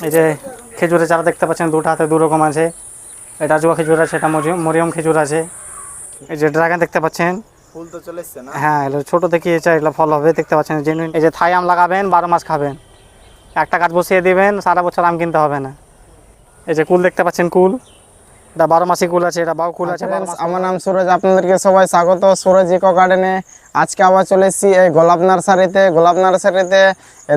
এই যে খেজুরের চারা দেখতে পাচ্ছেন দুটো হাতে দু রকম আছে। এটা জুয়া খেজুর আছে এটা মরি- মরিয়ম খেজুর আছে। এই যে ড্রাগন দেখতে পাচ্ছেন। ফুল তো চলে এসছে না? হ্যাঁ এগুলো ছোটো থেকে এটা এগুলো ফল হবে দেখতে পাচ্ছেন জেনুইন এই যে থাই আম লাগাবেন বারো মাস খাবেন। একটা গাছ বসিয়ে দেবেন সারা বছর আম কিনতে হবে না। এই যে কুল দেখতে পাচ্ছেন কুল। এটা বারো মাসি কুল আছে এটা বাউ কুল আছে বারো Friends, মাসি। আমার নাম সুরজ আপনাদেরকে সবাই স্বাগত। সুরজ ইকো গার্ডেনে আজকে আবার চলে এসেছি এই গোলাপ নার্সারিতে। গোলাপ নার্সারিতে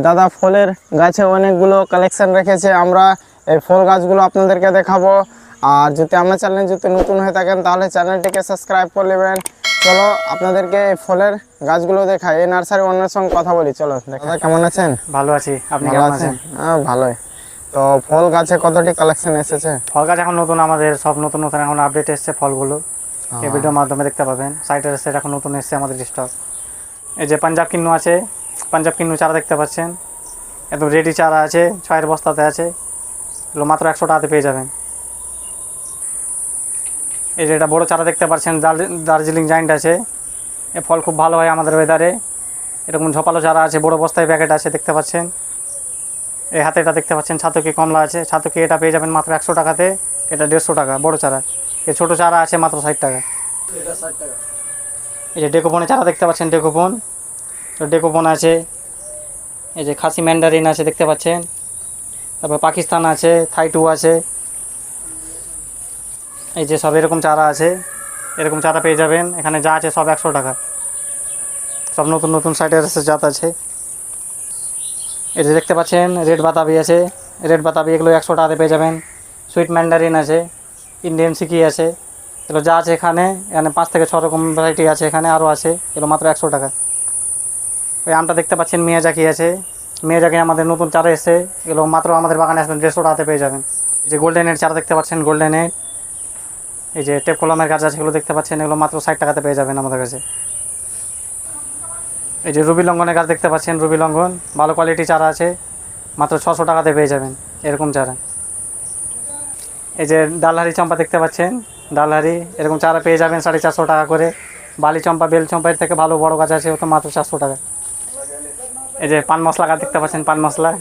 দাদা ফুলের গাছে অনেকগুলো কালেকশন রেখেছে। আমরা এই ফুল গাছগুলো আপনাদেরকে দেখাবো। আর যদি আমার চ্যানেল যদি নতুন হয়ে থাকেন তাহলে চ্যানেলটিকে সাবস্ক্রাইব করে নেবেন। চলো আপনাদেরকে এই ফুলের গাছগুলো দেখাই। এই নার্সারি অন্যের সঙ্গে কথা বলি। চলো দাদা কেমন আছেন? ভালো আছি। আপনি ভালো কেমন আছেন? আছেন? হ্যাঁ ভালোই। তো ফল গাছে কতটি কালেকশন এসেছে? ফল গাছ এখন নতুন আমাদের সব নতুন নতুন এখন আপডেট এসছে ফলগুলো। এই ভিডিওর মাধ্যমে দেখতে পাবেন। সাইটের এসে এখন নতুন এসছে আমাদের স্টক এই যে পাঞ্জাব কিন্নু আছে পাঞ্জাব কিন্নু চারা দেখতে পাচ্ছেন। একদম রেডি চারা আছে ছয়ের বস্তাতে আছে। এগুলো মাত্র একশো টাকাতে পেয়ে যাবেন। এই যে এটা বড়ো চারা দেখতে পাচ্ছেন দার্জি- দার্জিলিং জাইন্ট আছে। এ ফল খুব ভালো হয় আমাদের ওয়েদারে এরকম ঝোপালো চারা আছে বড়ো বস্তায় প্যাকেট আছে দেখতে পাচ্ছেন। এই হাতে এটা দেখতে পাচ্ছেন, ছাতকি কমলা আছে। ছাতকি এটা পেয়ে যাবেন মাত্র একশো টাকাতে। এটা দেড়শো টাকা, বড় চারা। এই ছোটো চারা আছে মাত্র ষাট টাকা। এই যে ডেকোপনের চারা দেখতে পাচ্ছেন, ডেকোপন। তো ডেকোপন আছে। এই যে খাসি ম্যান্ডারিন আছে দেখতে পাচ্ছেন। তারপর পাকিস্তান আছে, থাইটু আছে। এই যে সব এরকম চারা আছে। এরকম চারা পেয়ে যাবেন। এখানে যা আছে সব একশো টাকা। সব নতুন নতুন সাইডের জাত আছে। যে দেখতে পাচ্ছেন, রেড বাতাবি আছে। রেড বাতাবি এগুলো একশো টাকাতে পেয়ে যাবেন। সুইট ম্যান্ডারিন আছে, ইন্ডিয়ান সিকি আছে। এগুলো যা আছে এখানে এখানে পাঁচ থেকে ছ রকম ভ্যারাইটি আছে, এখানে আরও আছে। এগুলো মাত্র একশো টাকা। ওই আমটা দেখতে পাচ্ছেন, মিয়াজাকি আছে। মিয়াজাকি আমাদের নতুন চারা এসছে। এগুলো মাত্র আমাদের বাগানে আসবেন দেড়শো টাকাতে পেয়ে যাবেন। এই যে গোল্ডেনের চারা দেখতে পাচ্ছেন গোল্ডেনের এই যে টেপ কলমের গাছ আছে, এগুলো দেখতে পাচ্ছেন, এগুলো মাত্র ষাট টাকাতে পেয়ে যাবেন আমাদের কাছে। এই যে রুবি লঙ্ঘনের গাছ দেখতে পাচ্ছেন রুবি লঙ্ঘন। ভালো কোয়ালিটি চারা আছে। মাত্র ছশো টাকাতে পেয়ে যাবেন এরকম চারা। এই যে ডালহারি চম্পা দেখতে পাচ্ছেন ডালহারি এরকম চারা পেয়ে যাবেন সাড়ে চারশো টাকা করে। বালি চম্পা বেল চম্পা এর থেকে ভালো বড় গাছ আছে ও তো মাত্র চারশো টাকা। এই যে পান মশলা গাছ দেখতে পাচ্ছেন পান মশলা।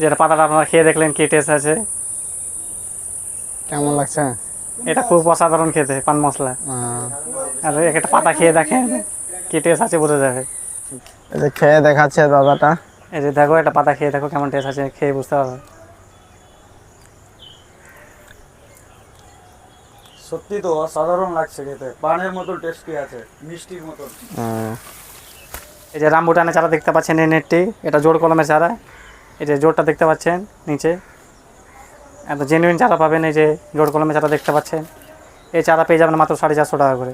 যেটা পাতাটা আপনারা খেয়ে দেখলেন কী টেস্ট আছে। কেমন লাগছে? এটা খুব অসাধারণ খেতে পান মশলা। আহ, আর একটা পাতা খেয়ে দেখেন। কি টেস্ট আছে বোঝা যাবে। এই যে খেয়ে দেখাচ্ছে দাদাটা। এই যে দেখো একটা পাতা খেয়ে দেখো কেমন টেস্ট আছে খেয়ে বুঝতে পারবে। সত্যি তো অসাধারণ লাগছে খেতে। পানের মতো টেস্টি আছে মিষ্টির মতো এই যে রামবুটানের চারা দেখতে পাচ্ছেন এই নেটটি এটা জোর কলমের চারা। এই যে জোরটা দেখতে পাচ্ছেন নিচে। এত জেনুইন চারা পাবেন এই যে জোর কলমের চারা দেখতে পাচ্ছেন। এই চারা পেয়ে যাবেন মাত্র সাড়ে চারশো টাকা করে।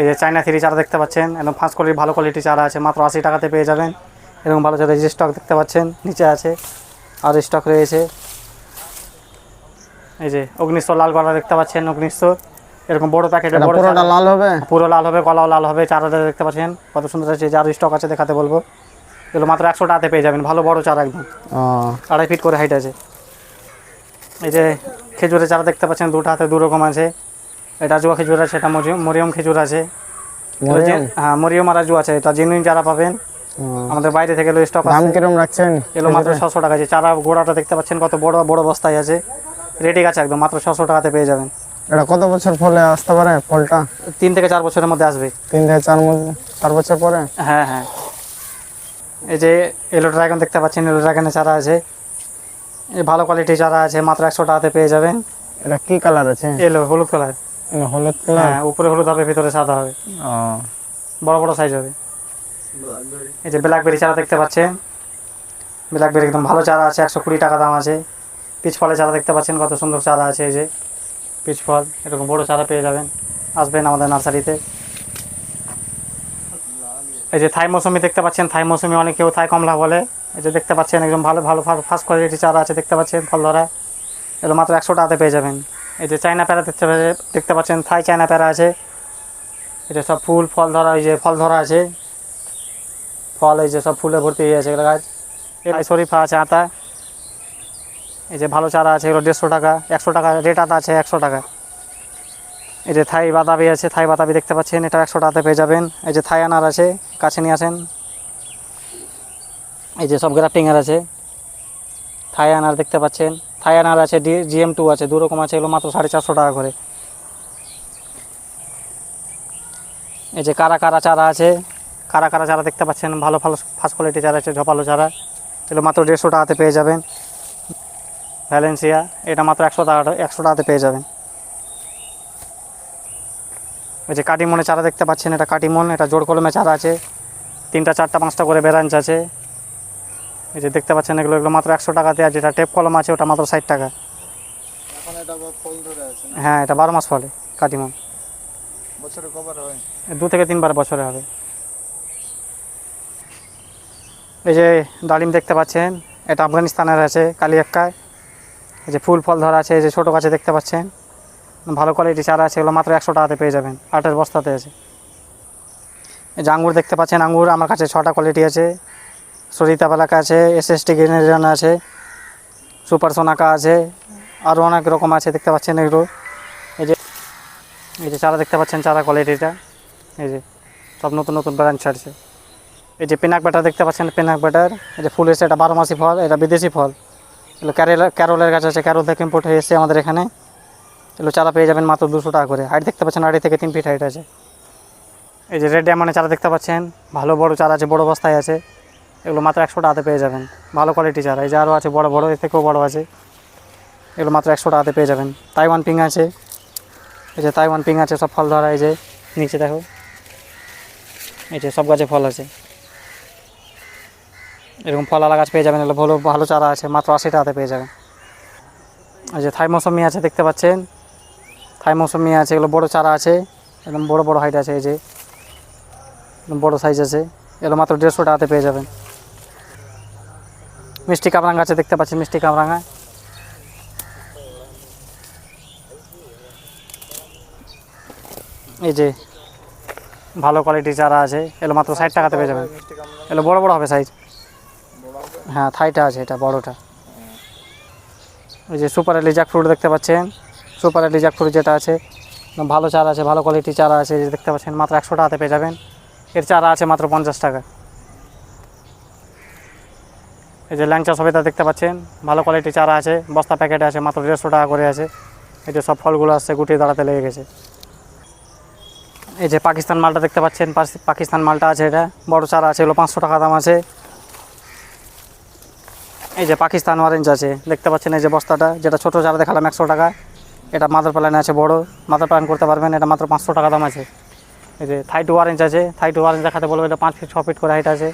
এই যে চায়না থ্রি চারা দেখতে পাচ্ছেন একদম ফার্স্ট কোয়ালিটি ভালো কোয়ালিটি চারা আছে মাত্র আশি টাকাতে পেয়ে যাবেন। এবং ভালো চারা যে স্টক দেখতে পাচ্ছেন নিচে আছে আর স্টক রয়েছে। এই যে অগ্নিস্তর লাল কলা দেখতে পাচ্ছেন অগ্নিস্তর। এরকম বড় পুরোটা লাল হবে? পুরো লাল হবে কলাও লাল হবে চারাটা দেখতে পাচ্ছেন কত সুন্দর আছে যার স্টক আছে দেখাতে বলব। এগুলো মাত্র একশো টাকাতে পেয়ে যাবেন ভালো বড় চারা একদম। আড়াই ফিট করে হাইট আছে। এই যে খেজুরের চারা দেখতে পাচ্ছেন দুটো হাতে দু রকম আছে। এটা জুয়া খেজুর আছে এটা মরিয়ম- মরিয়ম খেজুর আছে। হ্যাঁ মরিয়ম আর আছে এটা জেনুইন চারা পাবেন আমাদের বাইরে থেকে এলো স্টক দাম আছে। কিরম রাখছেন এলো মাত্র ছশো টাকা আছে। চারা গোড়াটা দেখতে পাচ্ছেন কত বড় বড় বস্তায় আছে। রেডি গাছ একদম মাত্র ছশো টাকাতে পেয়ে যাবেন। এটা কত বছর ফলে আসতে পারে ফলটা? তিন থেকে চার বছরের মধ্যে আসবে। তিন থেকে চার চার বছর পরে? হ্যাঁ হ্যাঁ। এই যে এলো ড্রাগন দেখতে পাচ্ছেন এলো ড্রাগনের চারা আছে। এই ভালো কোয়ালিটির চারা আছে মাত্র একশো টাকাতে পেয়ে যাবেন। এটা কি কালার আছে? এলো হলুদ কালার হলুদ কালার? হ্যাঁ উপরে হলুদ হবে ভিতরে সাদা হবে। ও, বড় বড় সাইজ হবে। এই যে ব্ল্যাকবেরি চারা দেখতে পাচ্ছেন? ব্ল্যাকবেরি একদম ভালো চারা আছে একশো কুড়ি টাকা দাম আছে। পিচ ফলের চারা দেখতে পাচ্ছেন কত সুন্দর চারা আছে এই যে। পিচ ফল এরকম বড় চারা পেয়ে যাবেন। আসবেন আমাদের নার্সারিতে। এই যে থাই মৌসুমি দেখতে পাচ্ছেন থাই মৌসুমি অনেক কেউ থাই কমলা বলে। এই যে দেখতে পাচ্ছেন একদম ভালো ভালো ফার্স্ট কোয়ালিটি চারা আছে দেখতে পাচ্ছেন ফল ধরা এগুলো মাত্র একশো টাকাতে পেয়ে যাবেন। এই যে চায়না প্যারা দেখতে দেখতে পাচ্ছেন, থাই চায়না প্যারা আছে। এটা সব ফুল, ফল ধরা, এই যে ফল ধরা আছে। ফল, এই যে সব ফুলে ভর্তি হয়ে আছে এগুলো গাছ। এই শরীফা আছে আতা। এই যে ভালো চারা আছে, এগুলো দেড়শো টাকা, একশো টাকা, রেট আতা আছে একশো টাকা। এই যে থাই বাতাবি আছে, থাই বাতাবি দেখতে পাচ্ছেন এটা একশো টাকাতে পেয়ে যাবেন। এই যে থাই আনার আছে, কাছে নিয়ে আসেন। এই যে সব গ্রাফটিংয়ের আছে। থাই আনার দেখতে পাচ্ছেন। থাই আনার আছে ডি জিএম টু আছে, দু রকম আছে, এগুলো মাত্র সাড়ে চারশো টাকা করে। এই যে কারা কারা চারা আছে, কারা কারা চারা দেখতে পাচ্ছেন, ভালো ভালো ফার্স্ট কোয়ালিটি চারা আছে, ঝপালো চারা। এগুলো মাত্র দেড়শো টাকাতে পেয়ে যাবেন। ভ্যালেন্সিয়া এটা মাত্র একশো টাকা একশো টাকাতে পেয়ে যাবেন। ওই যে কাটিমনে চারা দেখতে পাচ্ছেন, এটা কাটিমন, এটা জোর কলমে চারা আছে। তিনটা, চারটা, পাঁচটা করে ব্রাঞ্চ আছে। এই যে দেখতে পাচ্ছেন এগুলো এগুলো মাত্র একশো টাকাতে আর যেটা টেপ কলম আছে ওটা মাত্র ষাট টাকা। হ্যাঁ এটা বারো মাস ফলে কাটিমন বছরে কবার হয়? দু থেকে তিনবার বছরে হবে। এই যে ডালিম দেখতে পাচ্ছেন এটা আফগানিস্তানের আছে কালিয়াক্কায়। এই যে ফুল ফল ধরা আছে এই যে ছোটো গাছে দেখতে পাচ্ছেন। ভালো কোয়ালিটি চারা আছে এগুলো মাত্র একশো টাকাতে পেয়ে যাবেন আটের বস্তাতে আছে। এই যে আঙ্গুর দেখতে পাচ্ছেন আঙ্গুর আমার কাছে ছটা কোয়ালিটি আছে। সরিতা পালাকা আছে এস এস টি গ্রেনেডিয়ান আছে সুপার সোনাকা আছে আরও অনেক রকম আছে, দেখতে পাচ্ছেন এগুলো। এই যে এই যে চারা দেখতে পাচ্ছেন, চারা কোয়ালিটিটা এই যে, সব নতুন নতুন ব্রাঞ্চ ছাড়ছে। এই যে পেনাক ব্যাটার দেখতে পাচ্ছেন পেনাক ব্যাটার এই যে ফুল এসে এটা বারো মাসি ফল, এটা বিদেশি ফল। এগুলো ক্যারেল ক্যারোলের গাছ আছে ক্যারোল থেকে ইম্পোর্ট হয়ে এসছে আমাদের এখানে। এগুলো চারা পেয়ে যাবেন মাত্র দুশো টাকা করে। হাইট দেখতে পাচ্ছেন, আড়াই থেকে তিন ফিট হাইট আছে। এই যে রেড ডায়মন্ডের চারা দেখতে পাচ্ছেন, ভালো বড় চারা আছে, বড় বস্তায় আছে। এগুলো মাত্র একশো টাকাতে পেয়ে যাবেন। ভালো কোয়ালিটি চারা এই যে আরও আছে, বড় বড়, এর থেকেও বড় আছে। এগুলো মাত্র একশো টাকাতে পেয়ে যাবেন। তাইওয়ান পিং আছে। এই যে তাইওয়ান পিং আছে, সব ফল ধরা, এই যে নিচে দেখো। এই যে সব গাছে ফল আছে। এরকম ফলালা গাছ পেয়ে যাবেন, এগুলো ভালো ভালো চারা আছে, মাত্র আশি টাকাতে পেয়ে যাবেন। এই যে থাই মৌসুমি আছে, দেখতে পাচ্ছেন? থাই মৌসুমি আছে, এগুলো বড় চারা আছে, একদম বড় বড় হাইট আছে, এই যে। বড় সাইজ আছে। এগুলো মাত্র দেড়শো টাকাতে পেয়ে যাবেন। মিষ্টি কামরাঙ্গা আছে, দেখতে পাচ্ছেন মিষ্টি কামরাঙ্গা। এই যে, ভালো কোয়ালিটির চারা আছে এগুলো মাত্র ষাট টাকাতে পেয়ে যাবেন। এগুলো বড় বড় হবে সাইজ হ্যাঁ থাইটা আছে এটা, বড়টা। ওই যে সুপার এলি জ্যাক ফ্রুট দেখতে পাচ্ছেন। সুপার এলি জ্যাক ফ্রুট যেটা আছে, ভালো চারা আছে, ভালো কোয়ালিটির চারা আছে দেখতে পাচ্ছেন, মাত্র একশো টাকাতে পেয়ে যাবেন। এর চারা আছে মাত্র পঞ্চাশ টাকা। এই যে ল্যাংচা সবেদা দেখতে পাচ্ছেন, ভালো কোয়ালিটির চারা আছে, বস্তা প্যাকেটে আছে, মাত্র দেড়শো টাকা করে আছে। এই যে সব ফলগুলো আসছে, গুটিয়ে দাঁড়াতে লেগে গেছে। এই যে পাকিস্তান মালটা দেখতে পাচ্ছেন পাকিস্তান মালটা আছে এটা, বড় চারা আছে, এগুলো পাঁচশো টাকা দাম আছে। এই যে পাকিস্তান অরেঞ্জ আছে, দেখতে পাচ্ছেন এই যে বস্তাটা, যেটা ছোটো চারা দেখালাম একশো টাকা। এটা মাদার প্ল্যান আছে বড় মাদার প্ল্যান করতে পারবেন, এটা মাত্র পাঁচশো টাকা দাম আছে। এই যে থাই টু অরেঞ্জ আছে থাই টু অরেঞ্জ দেখাতে বলব, এটা পাঁচ ফিট ছ ফিট করে হাইট আছে।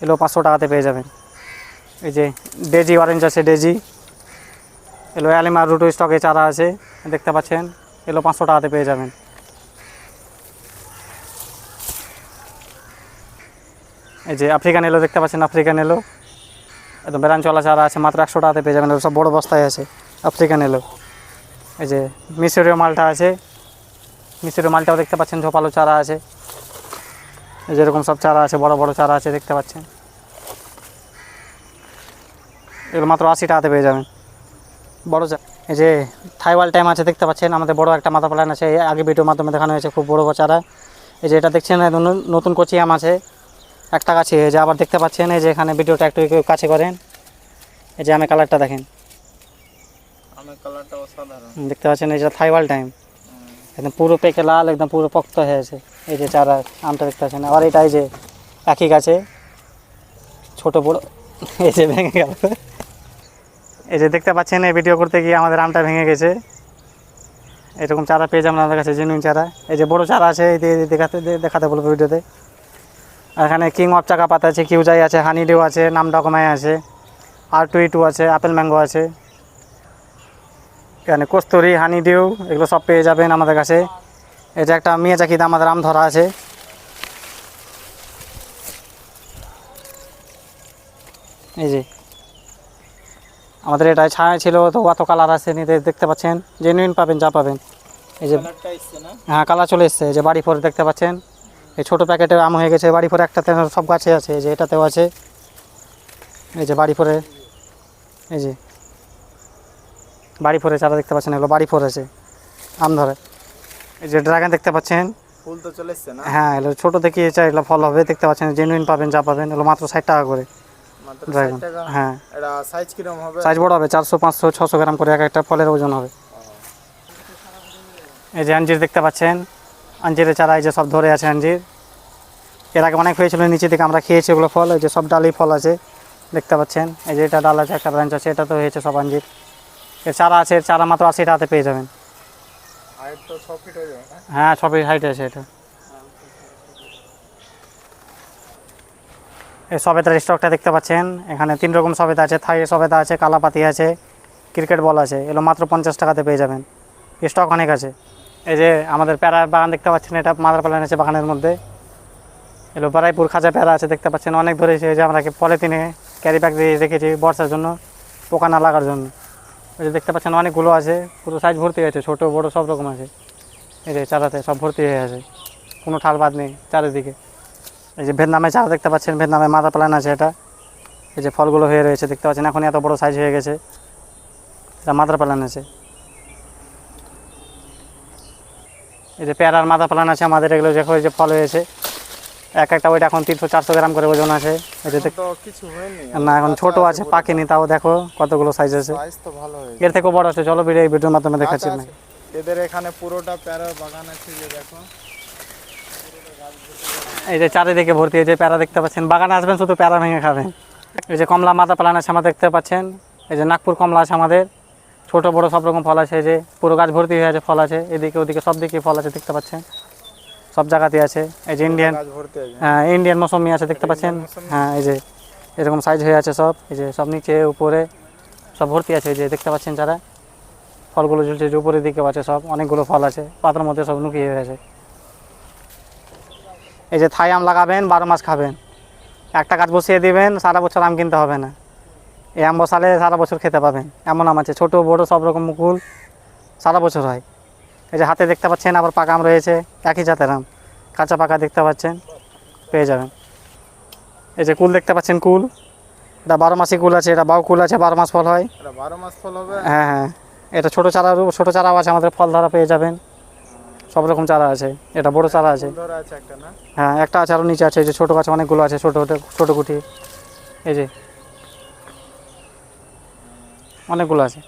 এগুলো পাঁচশো টাকাতে পেয়ে যাবেন। এই যে ডেজি অরেঞ্জ আছে ডেজি এলো অ্যালিমার রুটো স্টকে চারা আছে, দেখতে পাচ্ছেন। এলো পাঁচশো টাকাতে পেয়ে যাবেন। এই যে আফ্রিকান এলো দেখতে পাচ্ছেন আফ্রিকান এলো একদম বেরান চলা চারা আছে, মাত্র একশো টাকাতে পেয়ে যাবেন, সব বড় বস্তায় আছে আফ্রিকান এলো এই যে মিশরীয় মালটা আছে মিশরীয় মালটাও দেখতে পাচ্ছেন, ঝোপালো চারা আছে। যেরকম সব চারা আছে, বড় বড় চারা আছে, দেখতে পাচ্ছেন। এগুলো মাত্র আশি টাকাতে পেয়ে যাবেন। বড় চা এই যে থাইওয়াল টাইম আছে দেখতে পাচ্ছেন আমাদের বড় একটা মাথা প্ল্যান আছে। আগে ভিডিওর মাধ্যমে দেখানো হয়েছে খুব বড় চারা এই যে এটা দেখছেন নতুন কচি আম আছে। একটা গাছে এই যে আবার দেখতে পাচ্ছেন এই যে এখানে ভিডিওটা একটু কাছে করেন। এই যে আমি কালারটা দেখেন। দেখতে পাচ্ছেন এই যে থাইওয়াল টাইম একদম পুরো পেকে লাল একদম পুরো পক্ত হয়েছে এই যে চারা আমটা দেখতে পাচ্ছেন। আবার এটা এই যে একই গাছে ছোট বড় এই যে ভেঙে গেল। এই যে দেখতে পাচ্ছেন, এই ভিডিও করতে গিয়ে আমাদের আমটা ভেঙে গেছে। এরকম চারা পেয়ে যাবেন আমাদের কাছে জেনুইন চারা। এই যে বড় চারা আছে, এই দেখাতে দেখাতে বলব ভিডিওতে। এখানে কিং অফ চাকা পাতা আছে কিউজাই আছে হানি ডিউ আছে, নাম ডকমাই আছে আর টু টু আছে আপেল ম্যাঙ্গো আছে। এখানে কস্তুরি হানি ডিউ এগুলো সব পেয়ে যাবেন আমাদের কাছে। যে একটা মিয়াজাকিতে আমাদের আম ধরা আছে। এই যে আমাদের এটা ছায়া ছিল তো অত কালার আছে নিতে দেখতে পাচ্ছেন? জেনুইন পাবেন যা পাবেন। এই যে হ্যাঁ কালার চলে এসছে এই যে বাড়ি ফোর দেখতে পাচ্ছেন? এই ছোটো প্যাকেটে আম হয়ে গেছে বাড়ি ফোর একটাতে সব গাছে আছে এই যে এটাতেও আছে। এই যে বাড়ি ফোরে এই যে বাড়ি ফোরে চারা দেখতে পাচ্ছেন এগুলো বাড়ি ফোর আছে আম ধরে। এই যে ড্রাগন দেখতে পাচ্ছেন? ফুল তো চলে এসছে না? হ্যাঁ এগুলো ছোটো থেকে এগুলো ফল হবে দেখতে পাচ্ছেন জেনুইন পাবেন যা পাবেন এগুলো মাত্র ষাট টাকা করে। মাত্র ড্রাগন 60 টাকা। হ্যাঁ। এটা সাইজ কীরকম হবে? সাইজ বড় হবে চারশো পাঁচশো ছশো গ্রাম করে এক একটা ফলের ওজন হবে। এই যে আঞ্জির দেখতে পাচ্ছেন আঞ্জিরের চারা এই যে সব ধরে আছে আঞ্জির। এর আগে অনেক হয়েছিল নিচে থেকে আমরা খেয়েছি ওগুলো ফল এই যে সব ডালি ফল আছে দেখতে পাচ্ছেন। এই যে এটা ডাল আছে একটা ব্রাঞ্চ আছে এটা তো হয়েছে সব আঞ্জির। এর চারা আছে এর চারা মাত্র আশি টাকাতে পেয়ে যাবেন। হাইট তো 6 ফিট হয়ে যাবে না? হ্যাঁ ছ ফিট হাইট আছে এটা। এই সবেতার স্টকটা দেখতে পাচ্ছেন। এখানে তিন রকম সবেতা আছে। থাই সবেতা আছে, কালাপাতি আছে ক্রিকেট বল আছে। এগুলো মাত্র পঞ্চাশ টাকাতে পেয়ে যাবেন। স্টক অনেক আছে। এই যে আমাদের প্যারা বাগান দেখতে পাচ্ছেন, এটা মাদার প্ল্যান আছে বাগানের মধ্যে। এগুলো বারাইপুর খাজা প্যারা আছে দেখতে পাচ্ছেন। অনেক ধরেছে যে আমরা পলিথিনে ক্যারি ব্যাগ দিয়ে রেখেছি বর্ষার জন্য, পোকা না লাগার জন্য। এই যে দেখতে পাচ্ছেন, অনেকগুলো আছে। পুরো সাইজ ভর্তি আছে ছোটো, বড়ো সব রকম আছে। এই যে চারাতে সব ভর্তি হয়ে আছে। কোনো ঠাল বাদ নেই চারিদিকে। এই যে ভেতনামে চারা দেখতে পাচ্ছেন ভেতনামে মাথা প্ল্যান আছে এটা। এই যে ফলগুলো হয়ে রয়েছে দেখতে পাচ্ছেন এখন এত বড় সাইজ হয়ে গেছে। এটা মাদার প্ল্যান আছে। এই যে পেয়ারার মাথা প্ল্যান আছে আমাদের এগুলো দেখো এই যে ফল হয়েছে। এক একটা ওইটা এখন তিনশো চারশো গ্রাম করে ওজন আছে। না এখন ছোট আছে পাকেনি তাও দেখো কতগুলো সাইজ আছে। এর থেকেও বড় আছে চলো ভিডিও এই ভিডিওর মাধ্যমে দেখাচ্ছি আচ্ছা, আচ্ছা। এদের এখানে পুরোটা প্যারার বাগান আছে যে দেখো। এই যে চারিদিকে ভর্তি এই যে প্যারা দেখতে পাচ্ছেন। বাগানে আসবেন শুধু প্যারা ভেঙে খাবেন। এই যে কমলা মাথা প্লান আছে আমরা দেখতে পাচ্ছেন। এই যে নাগপুর কমলা আছে আমাদের। ছোট বড় সব রকম ফল আছে এই যে পুরো গাছ ভর্তি হয়ে আছে ফল আছে। এদিকে ওদিকে সব দিকে ফল আছে দেখতে পাচ্ছেন। সব জায়গাতে আছে। এই যে ইন্ডিয়ান হ্যাঁ ইন্ডিয়ান মৌসুমি আছে দেখতে পাচ্ছেন। হ্যাঁ এই যে এরকম সাইজ হয়ে আছে সব। এই যে সব নিচে উপরে সব ভর্তি আছে। এই যে দেখতে পাচ্ছেন যারা। ফলগুলো ঝুলছে যে উপরের দিকেও আছে সব। অনেকগুলো ফল আছে। পাতার মধ্যে সব লুকিয়ে হয়ে আছে। এই যে থাই আম লাগাবেন বারো মাস খাবেন। একটা গাছ বসিয়ে দিবেন সারা বছর আম কিনতে হবে না। এই আম বসালে সারা বছর খেতে পাবেন। এমন আম আছে ছোটো বড়ো সব রকম মুকুল সারা বছর হয়। এই যে হাতে দেখতে পাচ্ছেন আবার পাকা আম রয়েছে একই জাতের আম। কাঁচা পাকা দেখতে পাচ্ছেন পেয়ে যাবেন। এই যে কুল দেখতে পাচ্ছেন কুল। এটা বারো মাসি কুল আছে এটা বাউ কুল আছে বারো মাস ফল হয়। বারো মাস ফল হবে? হ্যাঁ হ্যাঁ। এটা ছোটো চারারও ছোটো চারাও আছে আমাদের ফল ধরা পেয়ে যাবেন। সব রকম চারা আছে। এটা বড় চারা আছে। ফুল ধরে আছে একটা না? হ্যাঁ একটা আছে আরও নিচে আছে এই যে ছোটো গাছ অনেকগুলো আছে ছোটো ছোটো কুটি এই যে। অনেকগুলো আছে।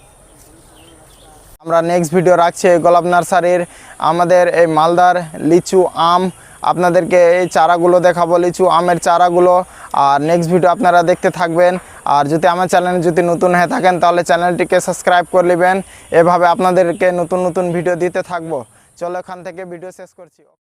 আমরা নেক্সট ভিডিও রাখছি গোলাপ নার্সারির আমাদের এই মালদার লিচু আম। আপনাদেরকে এই চারাগুলো দেখাবো লিচু আমের চারাগুলো। আর নেক্সট ভিডিও আপনারা দেখতে থাকবেন। আর যদি আমার চ্যানেল যদি নতুন হয়ে থাকেন তাহলে চ্যানেলটিকে সাবস্ক্রাইব করে নেবেন। এভাবে আপনাদেরকে নতুন নতুন ভিডিও দিতে থাকব। চলো এখান থেকে ভিডিও শেষ করছি।